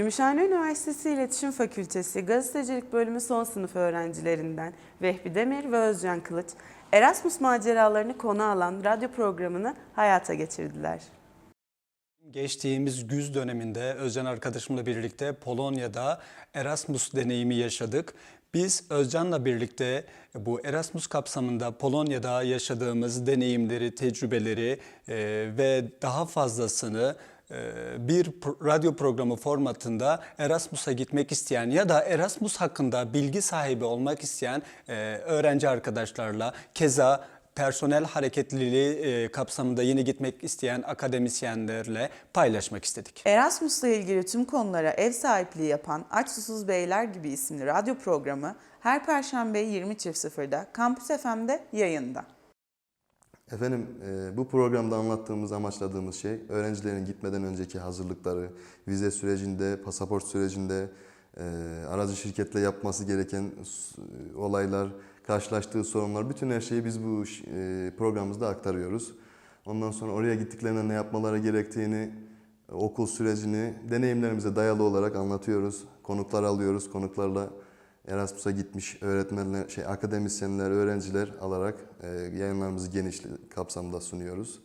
Gümüşhane Üniversitesi İletişim Fakültesi Gazetecilik Bölümü son sınıf öğrencilerinden Vehbi Demir ve Özcan Kılıç, Erasmus maceralarını konu alan radyo programını hayata geçirdiler. Geçtiğimiz güz döneminde Özcan arkadaşımla birlikte Polonya'da Erasmus deneyimi yaşadık. Biz Özcan'la birlikte bu Erasmus kapsamında Polonya'da yaşadığımız deneyimleri, tecrübeleri e, ve daha fazlasını bir pro- radyo programı formatında Erasmus'a gitmek isteyen ya da Erasmus hakkında bilgi sahibi olmak isteyen e, öğrenci arkadaşlarla keza personel hareketliliği e, kapsamında yeni gitmek isteyen akademisyenlerle paylaşmak istedik. Erasmus'la ilgili tüm konulara ev sahipliği yapan Aç Susuz Beyler gibi isimli radyo programı her Perşembe 20.00'da Kampüs FM'de yayında. Efendim e, bu programda anlattığımız, amaçladığımız şey öğrencilerin gitmeden önceki hazırlıkları, vize sürecinde, pasaport sürecinde, e, aracı şirketle yapması gereken s- olaylar, karşılaştığı sorunlar, bütün her şeyi biz bu e, programımızda aktarıyoruz. Ondan sonra oraya gittiklerinde ne yapmaları gerektiğini, e, okul sürecini deneyimlerimize dayalı olarak anlatıyoruz. Konuklar alıyoruz, konuklarla Erasmus'a gitmiş öğretmenler, şey akademisyenler, öğrenciler alarak e, yayınlarımızı geniş kapsamda sunuyoruz.